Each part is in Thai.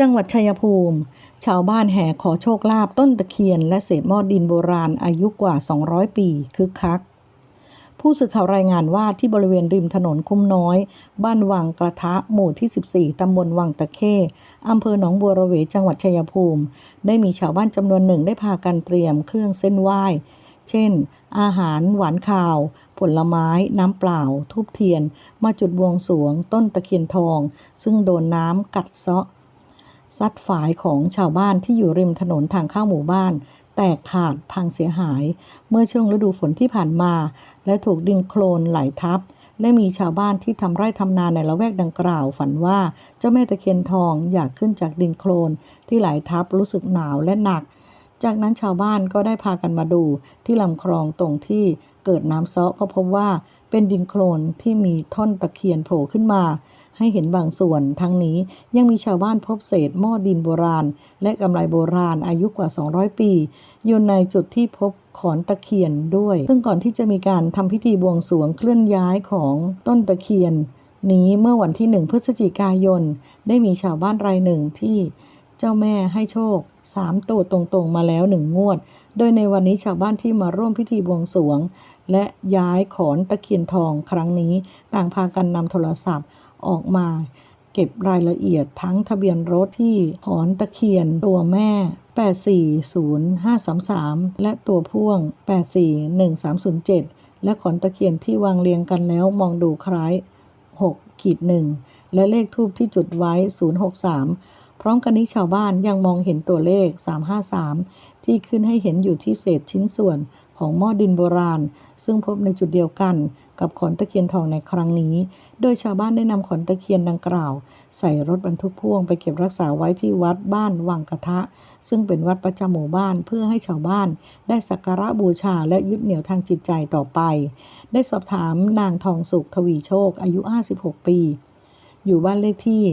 จังหวัดชัยภูมิ ชาวบ้านแห่ขอโชคลาภต้นตะเคียน และเศษหม้อดินโบราณอายุกว่า 200 ปีคึกคัก ผู้สื่อข่าวรายงานว่าที่บริเวณริมถนนคุ้มน้อย บ้านวังกระทะหมู่ที่ 14 ตำบลวังตะเข้อำเภอหนองบัวระเวจังหวัดชัยภูมิ ได้มีชาวบ้านจำนวนหนึ่งได้พากันเตรียมเครื่องเส้นไหว้ เช่น อาหารหวานข่าว ผลไม้ น้ำเปล่า ทูบเทียน มาจุดบวงสรวงต้นตะเคียนทอง ซึ่งโดนน้ำกัดเซาะ ซัดฝายของชาวบ้านที่อยู่ริมถนนทางเข้าหมู่บ้าน แตกขาดพังเสียหาย เมื่อช่วงฤดูฝนที่ผ่านมา และถูกดินโคลนไหลทับ และมีชาวบ้านที่ทำไร่ทำนาในละแวกดังกล่าว ฝันว่าเจ้าแม่ตะเคียนทองอยากขึ้นจากดินโคลนที่ไหลทับรู้สึกหนาวและหนัก จากนั้นชาวบ้านก็ได้พากันมาดูที่ลำคลองตรงที่เกิดน้ำซาะก็พบว่าเป็นดินโคลนที่มีท่อนตะเคียนโผล่ขึ้นมา ให้เห็นบางส่วนทั้งนี้ยังมีชาวบ้านพบเศษหม้อดินโบราณ และกำไลโบราณอายุกว่า 200 ปีอยู่ในจุดที่พบขอนตะเคียนด้วย ซึ่งก่อนที่จะมีการทำพิธีบวงสรวงเคลื่อนย้ายของต้นตะเคียน นี้เมื่อวันที่ 1 พฤศจิกายน ได้มีชาวบ้านรายหนึ่งที่ เจ้าแม่ให้โชค3ตัวตรงๆมาแล้วหนึ่งงวด โดยในวันนี้ชาวบ้านที่มาร่วมพิธีบวงสรวง และย้ายขอนตะเคียนทองครั้งนี้ ต่างพากันนำโทรศัพท์ออกมา เก็บรายละเอียดทั้งทะเบียนรถที่ขอนตะเคียนตัวแม่ 840533 และตัวพ่วง 841307และขอนตะเคียนที่วางเรียงกันแล้วมองดูคล้าย6ขีดหนึ่งและเลขทูบที่จุดไว้ 063 ร้อมกันนี้ชาวบ้านยังมองเห็นตัวเลข 353 ที่ขึ้นให้เห็นอยู่ที่เศษชิ้นส่วนของหม้อดินโบราณ ซึ่งพบในจุดเดียวกันกับขอนตะเคียนทองในครั้งนี้ โดยชาวบ้านได้นำขอนตะเคียนดังกล่าว ใส่รถบรรทุกพ่วงไปเก็บรักษาไว้ที่วัดบ้านวังกระทะ ซึ่งเป็นวัดประจำหมู่บ้านเพื่อให้ชาวบ้านได้สักการะบูชาและยึดเหนี่ยวทางจิตใจต่อไป ได้สอบถามนางทองสุขทวีโชคอายุ 56 ปี อยู่บ้านเลขที่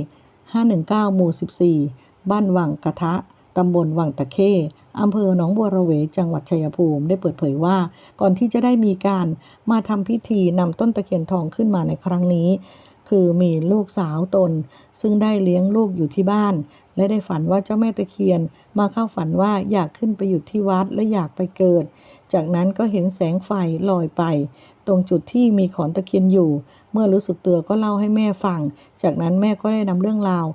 519 หมู่ 14 บ้านวังกระทะตำบลวังตะเข้อำเภอหนองบัวระเวจังหวัดชัยภูมิได้เปิดเผยว่า ก่อนที่จะได้มีการมาทำพิธีนำต้นตะเคียนทองขึ้นมาในครั้งนี้ คือมีลูกสาวตน ซึ่งได้เลี้ยงลูกอยู่ที่บ้าน และได้ฝันว่าเจ้าแม่ตะเคียนมาเข้าฝันว่าอยากขึ้นไปอยู่ที่วัดและอยากไปเกิด จากนั้นก็เห็นแสงไฟลอยไป ตรงจุดที่มีขอนตะเคียนอยู่ เมื่อรู้สึกตัวก็เล่าให้แม่ฟัง จากนั้นแม่ก็ได้นำเรื่องราว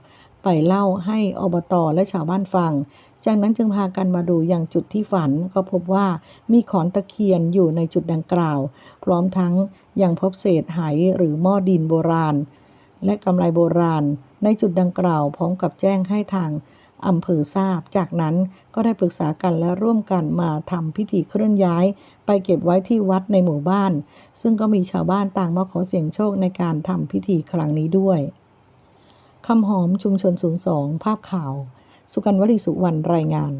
ไปเล่าให้อบตและชาวบ้านฟัง จากนั้นจึงพากันมาดูอย่างจุดที่ฝันก็พบว่ามีขอนตะเคียนอยู่ในจุดดังกล่าว พร้อมทั้งยังพบเศษไหหรือหม้อดินโบราณ และกำไลโบราณ ในจุดดังกล่าวพร้อมกับแจ้งให้ทางอำเภอทราบ จากนั้นก็ได้ปรึกษากันและร่วมกันมาทำพิธีเคลื่อนย้าย ไปเก็บไว้ที่วัดในหมู่บ้าน ซึ่งก็มีชาวบ้านต่างมาขอเสี่ยงโชคในการทำพิธีครั้งนี้ด้วยคำหอมชุมชน02ภาพข่าว สุกันวลีสุวรรณรายงาน